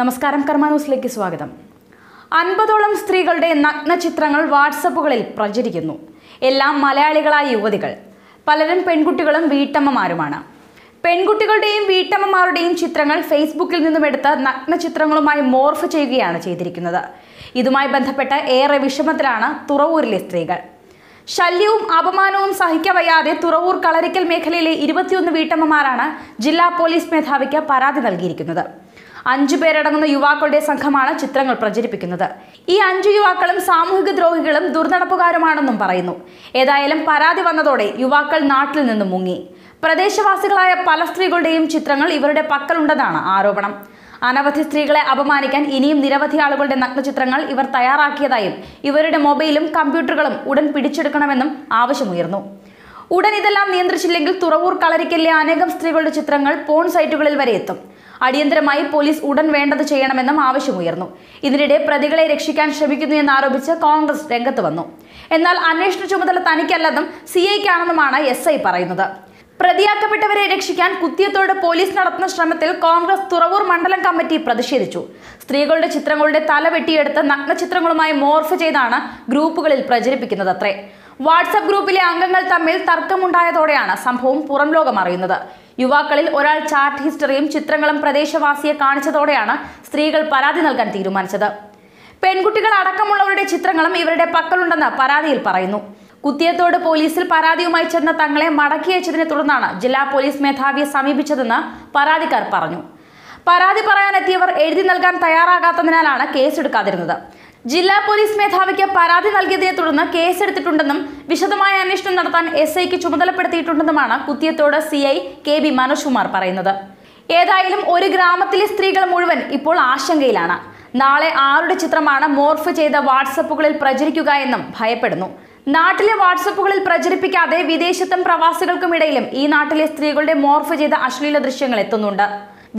നമസ്കാരം കർമ്മ ന്യൂസിലേക്ക് സ്വാഗതം. അൻപതോളം സ്ത്രീകളുടെ നഗ്ന ചിത്രങ്ങൾ വാട്സപ്പുകളിൽ പ്രചരിക്കുന്നു. എല്ലാം മലയാളികളായ യുവതികൾ. പലരും പെൺകുട്ടികളും വീട്ടമ്മമാരുമാണ്. പെൺകുട്ടികളുടെയും വീട്ടമ്മമാരുടെയും ചിത്രങ്ങൾ ഫേസ്ബുക്കിൽ നിന്നും എടുത്ത് നഗ്ന ചിത്രങ്ങളുമായി മോർഫ് ചെയ്യുകയാണ് ചെയ്തിരിക്കുന്നത്. ഇതുമായി ബന്ധപ്പെട്ട് ഏറെ വിഷമത്തിലാണ് തുറവൂരിലെ സ്ത്രീകൾ. ശല്യവും അപമാനവും സഹിക്കവയ്യാതെ തുറവൂർ കളരിക്കൽ മേഖലയിലെ ഇരുപത്തിയൊന്ന് വീട്ടമ്മമാരാണ് ജില്ലാ പോലീസ് മേധാവിക്ക് പരാതി നൽകിയിരിക്കുന്നത്. അഞ്ചു പേരടങ്ങുന്ന യുവാക്കളുടെ സംഘമാണ് ചിത്രങ്ങൾ പ്രചരിപ്പിക്കുന്നത്. ഈ അഞ്ചു യുവാക്കളും സാമൂഹിക ദ്രോഹികളും ദുർനടപ്പുകാരുമാണെന്നും പറയുന്നു. ഏതായാലും പരാതി വന്നതോടെ യുവാക്കൾ നാട്ടിൽ നിന്നും മുങ്ങി. പ്രദേശവാസികളായ പല സ്ത്രീകളുടെയും ചിത്രങ്ങൾ ഇവരുടെ പക്കലുണ്ടെന്നാണ് ആരോപണം. അനവധി സ്ത്രീകളെ അപമാനിക്കാൻ ഇനിയും നിരവധി ആളുകളുടെ നഗ്നചിത്രങ്ങൾ ഇവർ തയ്യാറാക്കിയതായും ഇവരുടെ മൊബൈലും കമ്പ്യൂട്ടറുകളും ഉടൻ പിടിച്ചെടുക്കണമെന്നും ആവശ്യമുയർന്നു. ഉടൻ ഇതെല്ലാം നിയന്ത്രിച്ചില്ലെങ്കിൽ തുറവൂർ കളരിക്കലിലെ അനേകം സ്ത്രീകളുടെ ചിത്രങ്ങൾ പോൺ സൈറ്റുകളിൽ വരെ എത്തും. അടിയന്തരമായി പോലീസ് ഉടൻ വേണ്ടത് ചെയ്യണമെന്നും ആവശ്യമുയർന്നു. ഇതിനിടെ പ്രതികളെ രക്ഷിക്കാൻ ശ്രമിക്കുന്നു എന്നാരോപിച്ച് കോൺഗ്രസ് രംഗത്ത് വന്നു. എന്നാൽ അന്വേഷണ ചുമതല തനിക്കല്ലെന്നും സി ഐക്കാണെന്നുമാണ് എസ് ഐ പറയുന്നത്. പ്രതിയാക്കപ്പെട്ടവരെ രക്ഷിക്കാൻ കുത്തിയത്തോട് പോലീസ് നടത്തുന്ന ശ്രമത്തിൽ കോൺഗ്രസ് തുറവൂർ മണ്ഡലം കമ്മിറ്റി പ്രതിഷേധിച്ചു. സ്ത്രീകളുടെ ചിത്രങ്ങളുടെ തല വെട്ടിയെടുത്ത് നഗ്നചിത്രങ്ങളുമായി മോർഫ് ചെയ്താണ് ഗ്രൂപ്പുകളിൽ പ്രചരിപ്പിക്കുന്നത് അത്രേ വാട്സപ്പ് ഗ്രൂപ്പിലെ അംഗങ്ങൾ തമ്മിൽ തർക്കമുണ്ടായതോടെയാണ് സംഭവം പുറം ലോകം അറിയുന്നത്. യുവാക്കളിൽ ഒരാൾ ചാറ്റ് ഹിസ്റ്ററിയും ചിത്രങ്ങളും പ്രദേശവാസിയെ കാണിച്ചതോടെയാണ് സ്ത്രീകൾ പരാതി നൽകാൻ തീരുമാനിച്ചത്. പെൺകുട്ടികൾ അടക്കമുള്ളവരുടെ ചിത്രങ്ങളും ഇവരുടെ പക്കലുണ്ടെന്ന് പരാതിയിൽ പറയുന്നു. കുത്തിയത്തോട് പോലീസിൽ പരാതിയുമായി ചെന്ന തങ്ങളെ മടക്കിയച്ചതിനെ തുടർന്നാണ് ജില്ലാ പോലീസ് മേധാവിയെ സമീപിച്ചതെന്ന് പരാതിക്കാർ പറഞ്ഞു. പരാതി പറയാനെത്തിയവർ എഴുതി നൽകാൻ തയ്യാറാകാത്തതിനാലാണ് കേസെടുക്കാതിരുന്നത്. ജില്ലാ പോലീസ് മേധാവിക്ക് പരാതി നൽകിയതിനെ തുടർന്ന് കേസെടുത്തിട്ടുണ്ടെന്നും വിശദമായ അന്വേഷണം നടത്താൻ എസ് ഐക്ക് ചുമതലപ്പെടുത്തിയിട്ടുണ്ടെന്നുമാണ് Kuthiyathode C I K B Manoj Kumar പറയുന്നത്. ഏതായാലും ഒരു ഗ്രാമത്തിലെ സ്ത്രീകൾ മുഴുവൻ ഇപ്പോൾ ആശങ്കയിലാണ്. നാളെ ആരുടെ ചിത്രമാണ് മോർഫ് ചെയ്ത വാട്സപ്പുകളിൽ പ്രചരിക്കുക എന്നും ഭയപ്പെടുന്നു. നാട്ടിലെ വാട്സപ്പുകളിൽ പ്രചരിപ്പിക്കാതെ വിദേശത്തും പ്രവാസികൾക്കുമിടയിലും ഈ നാട്ടിലെ സ്ത്രീകളുടെ മോർഫ് ചെയ്ത അശ്ലീല ദൃശ്യങ്ങൾ എത്തുന്നുണ്ട്.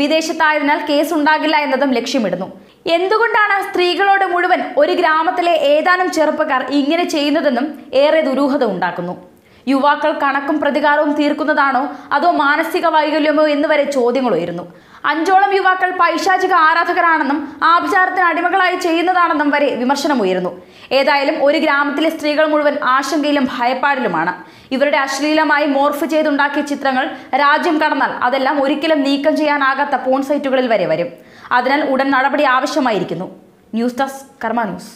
വിദേശത്തായതിനാൽ കേസ് ഉണ്ടാകില്ല എന്നതും ലക്ഷ്യമിടുന്നു. എന്തുകൊണ്ടാണ് സ്ത്രീകളോട് മുഴുവൻ ഒരു ഗ്രാമത്തിലെ ഏതാനും ചെറുപ്പക്കാർ ഇങ്ങനെ ചെയ്യുന്നതെന്നും ഏറെ ദുരൂഹത ഉണ്ടാക്കുന്നു. യുവാക്കൾ കണക്കും പ്രതികാരവും തീർക്കുന്നതാണോ അതോ മാനസിക വൈകല്യമോ എന്നുവരെ ചോദ്യങ്ങളുയരുന്നു അഞ്ചോളം യുവാക്കൾ പൈശാചിക ആരാധകരാണെന്നും ആഭിചാരത്തിന് അടിമകളായി ചെയ്യുന്നതാണെന്നും വരെ വിമർശനം ഉയരുന്നു ഏതായാലും ഒരു ഗ്രാമത്തിലെ സ്ത്രീകൾ മുഴുവൻ ആശങ്കയിലും ഭയപ്പാടിലുമാണ്. ഇവരുടെ അശ്ലീലമായി മോർഫ് ചെയ്തുണ്ടാക്കിയ ചിത്രങ്ങൾ രാജ്യം കടന്നാൽ അതെല്ലാം ഒരിക്കലും നീക്കം ചെയ്യാനാകാത്ത പോൺ സൈറ്റുകളിൽ വരെ വരും. അതിനാൽ ഉടൻ നടപടി ആവശ്യമായിരിക്കുന്നു. News desk Karma news.